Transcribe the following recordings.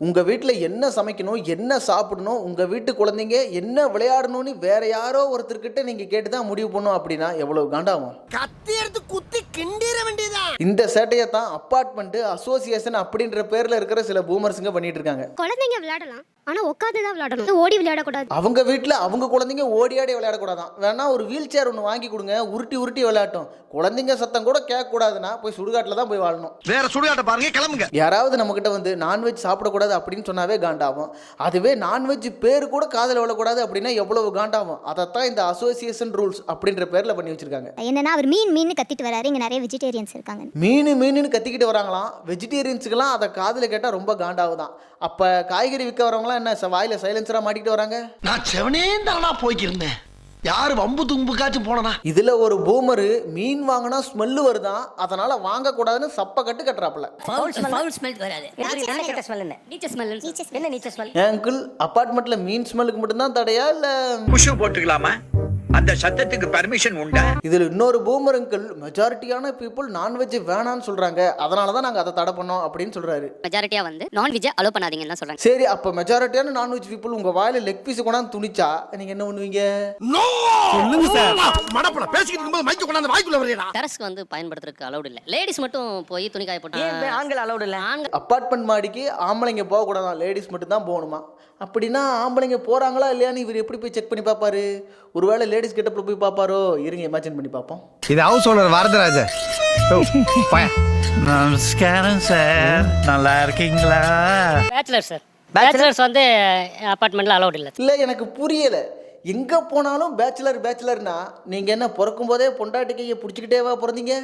உங்க வீட்ல என்ன சமைக்கணும் என்ன சாப்பிடணும் உங்க வீட்டு குழந்தைங்க என்ன விளையாடணும்னு வேற யாரோ ஒருத்தர்கிட்ட நீங்க கேட்டு தான் முடிவு பண்ணும் அப்படின்னா எவ்வளவு காண்டாகும்? கத்தி எடுத்து குத்தி கிண்டிர வேண்டியதான் இந்த சேட்டையை தான் அப்பார்ட்மெண்ட் அசோசியேஷன் அப்படின்ற பேர்ல இருக்கிற சில பூமர்ஸுங்க பண்ணிட்டு இருக்காங்க. குழந்தைங்க விளையாடலாம். ஆனா உட்காந்து தான் விளையாடணும் ஓடி விளையாடக்கூடாது. அவங்க வீட்டில் அவங்க குழந்தைங்க ஓடியாடி விளையாடக்கூடாதான். வேணா ஒரு வீல் சேர் ஒன்று வாங்கி கொடுங்க உருட்டி உருட்டி விளையாட்டும். குழந்தைங்க சத்தம் கூட கேட்கக்கூடாதுன்னா போய் சுடுகாட்டில் தான் போய் வாழணும். வேற சுடுகாட்ட பாருங்க கிளம்புங்க. யாராவது நம்மக்கிட்ட வந்து நான்வெஜ் சாப்பிடக்கூடாது அப்படின்னு சொன்னாவே காண்டாகும். அதுவே நான்வெஜ் பேர் கூட காதில் விழக்கூடாது அப்படின்னா எவ்வளவு காண்டாகும். அதைத்தான் இந்த அசோசியேஷன் ரூல்ஸ் அப்படின்ற பேரில் பண்ணி வச்சிருக்காங்க. என்னன்னா அவர் மீன் மீன் கத்திட்டு வராரு. இங்க நிறைய வெஜிடேரியன்ஸ் இருக்காங்க. மீன் மீனுன்னு கத்திக்கிட்டு வராங்களாம். வெஜிடேரியன்ஸுக்கெல்லாம் அதை காதில் கேட்டால் ரொம்ப காண்டாகுதான். அப்போ காய்கறி விற்க வரவங்களாம் என்ன ச- வாயில சைலன்சராக மாட்டிக்கிட்டு வராங்க? நான் செவனே தானா போய்க்கிருந்தேன். யாரு வம்பு தும்புக்காச்சும் போனனா? இதில் ஒரு பூமரு மீன் வாங்கினா ஸ்மெல்லு வருதான் அதனால் வாங்கக்கூடாதுன்னு சப்ப கட்டு கட்டுறாப்புல. ஃபவுல் ஃபவுல் ஸ்மெல் வராது. கெட்ட ஸ்மெல் என்ன? நீச்ச ஸ்மெல் என்ன நீச்ச ஸ்மெல் என் அங்கிள் அப்பார்ட்மெண்ட்டில் மீன் ஸ்மெல்லுக்கு மட்டும்தான் தடையா இல்லை குஷு போட்டுக்கலாமா? அந்த சத்தத்துக்கு பர்மிஷன் உண்டா? இதில் இன்னொரு பூமர் அங்கிள் மெஜாரிட்டியான பீப்புள் நான்வெஜ் வேணான்னு சொல்கிறாங்க அதனால தான் நாங்கள் அதை தடை பண்ணோம் அப்படின்னு சொல்கிறாரு மெஜாரிட்டியா வந்து நான்வெஜ்ஜை அலோ பண்ணாதீங்கன்னு சொல்றாங்க. சரி அப்போ மெஜாரிட்டியான நான்வெஜ் பீப்புள் உங்கள் வாயில லெக் பீஸ் கொண்டாந்து துணிச்சா நீங்கள் என்ன பண்ணுவீங்க? சொல்லுங்க சார். மடப்பட பேசிக்கிட்டு இருக்கும்போது மைக்க கொண்டாந்து வாய்க்குள்ள வரையடா டெரஸ்க்கு வந்து பயன்படுத்துறதுக்கு அலௌட் இல்ல. லேடிஸ் மட்டும் போய் துணி காய போட்டு ஆண்கள் அலௌட் இல்ல? ஆண்கள் அப்பார்ட்மெண்ட் மாடிக்கு ஆம்பளைங்க போகக்கூடாதான் லேடிஸ் மட்டும் தான் போகணுமா? அப்படின்னா ஆம்பளைங்க போகிறாங்களா இல்லையான்னு இவர் எப்படி போய் செக் பண்ணி பார்ப்பாரு? ஒருவேளை லேடிஸ் கிட்ட போய் பார்ப்பாரோ? இருங்க இமேஜின் பண்ணி பார்ப்போம். இது ஹவுஸ் ஓனர் வரதராஜ. நமஸ்காரம் சார். நல்லா இருக்கீங்களா? பேச்சுலர் சார் பேச்சுலர்ஸ் வந்து அப்பார்ட்மெண்ட்ல அலௌட் இல்லை. இல்லை எனக்கு புரியலை. எங்கே போனாலும் பேச்சுலர் பேச்சுலர்னா நீங்கள் என்ன பிறக்கும் போதே பொண்டாட்டி கையை பிடிச்சிக்கிட்டேவா பிறந்தீங்க?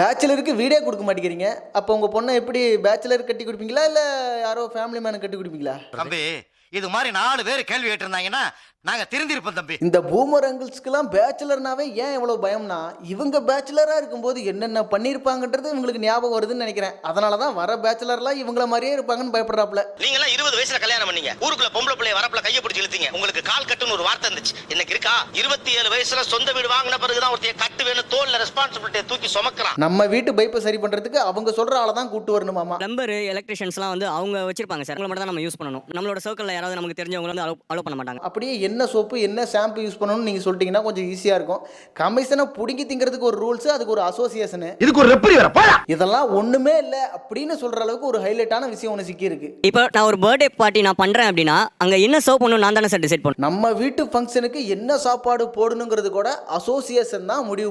பேச்சுலருக்கு வீடே கொடுக்க மாட்டேங்கிறீங்க. அப்போ உங்கள் பொண்ணை எப்படி பேச்சுலர் கட்டி கொடுப்பீங்களா? இல்லை யாரோ ஃபேமிலி மேனு கட்டி கொடுப்பீங்களா? தம்பி இது மாதிரி நாலு பேர் கேள்வி கேட்டிருந்தாங்கன்னா நாங்க திருந்திருப்போம் தம்பி. இந்த பூமர் அங்கிள்ஸ்க்கெல்லாம் பேச்சுலர்னாவே ஏன் இவ்வளோ பயம்னா இவங்க பேச்சுலராக இருக்கும்போது என்னென்ன பண்ணியிருப்பாங்கன்றது இவங்களுக்கு ஞாபகம் வருதுன்னு நினைக்கிறேன். அதனால தான் வர பேச்சுலர்லாம் இவங்கள மாதிரியே இருப்பாங்கன்னு பயப்படுறாப்புல. நீங்க எல்லாம் இருபது வயசுல கல்யாணம் பண்ணீங்க. ஊருக்குள்ள பொம்பளை பிள்ளைய வரப்புல கைய பிடிச்சி இழுத்தீங்க. உங்களுக்கு கால் கட்டுன்னு ஒரு வார்த்தை இருந்துச்சு. இன்னைக்கு இருக்கா? இருபத்தி ஏழு வயசுல சொந்த வீடு வாங்கின பிறகுதான் ஒருத்தைய கட்டு வேணும் தோல்ல ரெஸ்பான்சிபிலிட்டியை தூக்கி சுமக்கிறான். நம்ம வீட்டு பைப்பை சரி பண்ணுறதுக்கு அவங்க சொல்கிற ஆளை தான் கூட்டு வரணுமாமா பிளம்பர் எலக்ட்ரிஷியன்ஸ்லாம் வந்து அவங்க வச்சிருப்பாங்க சார். அவங்கள மட்டும் தான் நம்ம யூஸ் பண்ணணும். நம்மளோட சர்க்கிளில் யாராவது நமக்கு தெரிஞ்சவங்க வந்து அலோ பண்ண மாட்டாங்க. அப்படியே என்ன சோப்பு என்ன ஷாம்பு யூஸ் பண்ணணும்னு நீங்கள் சொல்லிட்டீங்கன்னா கொஞ்சம் ஈஸியாக இருக்கும். கமிஷனை பிடுங்கி திங்கிறதுக்கு ஒரு ரூல்ஸு அதுக்கு ஒரு அசோசியேஷனு இதுக்கு ஒரு ரெப்பரி வர போடா! இதெல்லாம் ஒன்றுமே இல்லை அப்படின்னு சொல்கிற அளவுக்கு ஒரு ஹைலைட்டான விஷயம் ஒன்று சிக்கியிருக்கு. இப்போ நான் ஒரு பர்த்டே பார்ட்டி நான் பண்ணுறேன் அப்படின்னா அங்கே என்ன சர்வ் பண்ணணும் நான் தானே சார் டிசைட் பண்ணணும். நம்ம வீட்டு ஃபங்க்ஷனுக்கு என்ன சாப்பாடு போடணுங்கிறது கூட அசோசியேஷன் தான் முடிவு